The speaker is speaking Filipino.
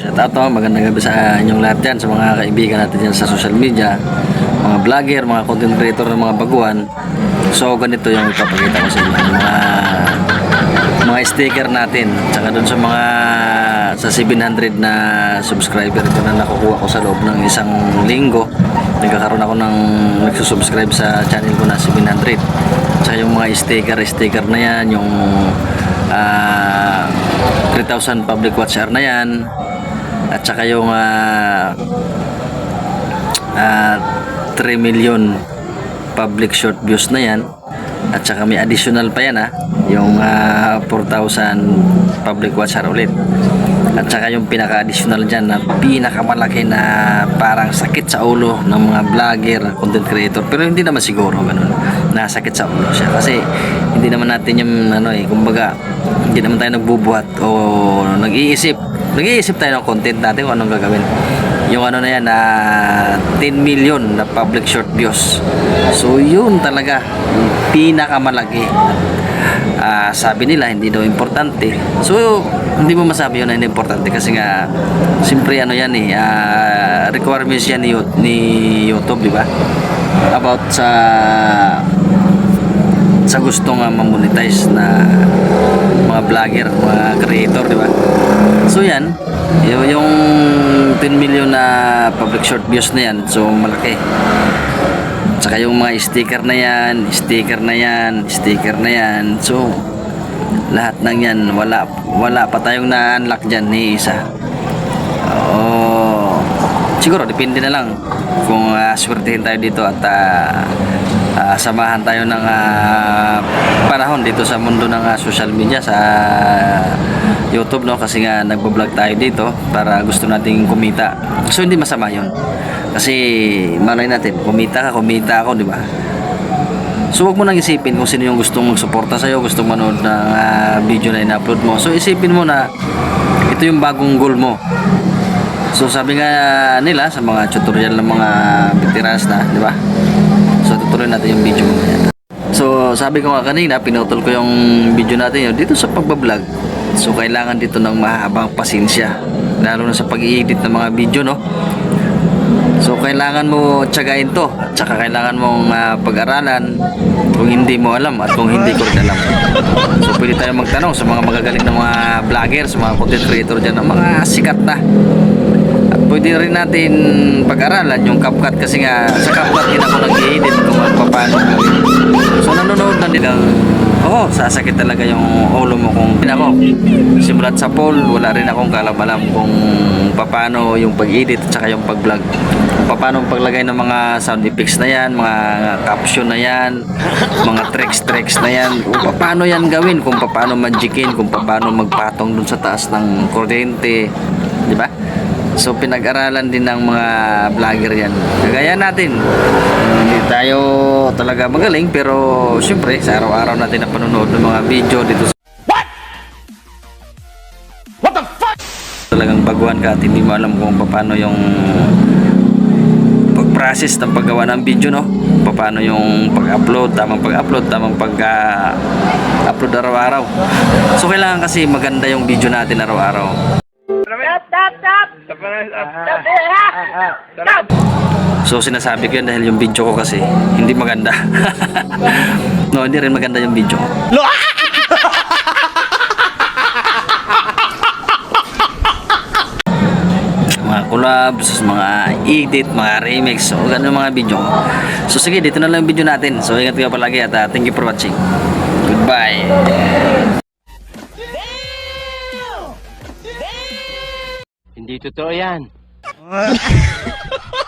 Shout out to, magandang gabi sa inyong lahat dyan, sa mga kaibigan natin dyan sa social media, mga vlogger, mga content creator ng mga baguhan. So ganito yung ipapakita ko sa inyo, mga mga sticker natin, tsaka dun sa mga sa 700 na subscriber ko na nakukuha ko sa loob ng isang linggo. Nagkakaroon ako ng nagsusubscribe sa channel ko na 700. Tsaka yung mga sticker, sticker na yan, yung ah 3,000 public watch hour na yan, at saka yung ah ah, 3 million public short views na yan. At saka may additional pa yan ha. Yung ah, 4,000 public watch hour ulit. At saka yung pinaka-additional dyan na pinakamalaki na parang sakit sa ulo ng mga vlogger, content creator. Pero hindi naman siguro ganun. Nasakit sa ulo siya. Kasi hindi naman natin yung ano eh, kumbaga hindi naman tayo nagbubuhat o nag-iisip. Nag-iisip tayo ng content natin kung anong gagawin. Yung ano na yan na 10 million na public short views. So yun talaga pinakamalaki. Ah, sabi nila hindi daw importante. So hindi mo masabi yun na hindi importante kasi nga siyempre ano yan eh ah, requirements yan ni, ni YouTube di ba? About sa sa gustong uh, mamonetize na mga vlogger, mga creator, di ba? So yan, yung, yung 10 million na public short views na yan, so malaki. Tsaka yung mga sticker na yan, sticker na yan, sticker na yan. So, lahat ng yan, wala, wala pa tayong na-unlock dyan ni isa. Oo. Siguro, depende na lang kung uh, swertihin tayo dito at ah, ah, samahan tayo ng ah, panahon dito sa mundo ng ah, social media sa YouTube no kasi nga nagbo-vlog tayo dito para gusto nating kumita. So hindi masama 'yon. Kasi malay natin, kumita ka, kumita ako, di ba? So wag mo nang isipin kung sino yung gustong magsuporta sa'yo, gustong manood ng ah, video na in-upload mo. So isipin mo na ito yung bagong goal mo. So sabi nga nila sa mga tutorial ng mga veterans na, di ba? So tutuloy natin yung video mamaya. So sabi ko nga kanina, pinutol ko yung video natin yun dito sa pagbablog. So kailangan dito ng mahabang pasensya. Lalo na sa pag-i-edit ng mga video, no? So kailangan mo tiyagain to at saka kailangan mong ah, pag-aralan kung hindi mo alam at kung hindi ko rin alam. So pwede tayo magtanong sa mga magagaling na mga vlogger, sa mga content creator dyan, ng mga sikat na. At pwede rin natin pag-aralan yung CapCut kasi nga sa CapCut din ako nag-edit kung ano paano. So nanonood na din ang Oo, sasakit talaga yung ulo mo kung ako. Simulat sa poll, wala rin akong kalam-alam kung paano yung pag-edit at saka yung pag-vlog. Paano paglagay ng mga sound effects na yan, mga caption na yan, mga tricks-tricks na yan, kung paano yan gawin, kung paano magickin, kung paano magpatong dun sa taas ng kuryente, di ba? So pinag-aralan din ng mga vlogger yan. Kagaya natin. Hindi tayo talaga magaling pero syempre sa araw-araw natin na panonood ng mga video dito sa talagang baguhan ka at hindi mo alam kung paano yung pag-process ng paggawa ng video no paano yung pag-upload tamang pag-upload tamang pag-upload araw-araw so kailangan kasi maganda yung video natin araw-araw So sinasabi ko yan dahil yung video ko kasi hindi maganda. no, hindi rin maganda yung video. ko. mga collabs, mga edit, mga remix, so ganun yung mga video ko. So sige, dito na lang yung video natin. So ingat kayo palagi at uh, thank you for watching. Goodbye. Hindi totoo yan.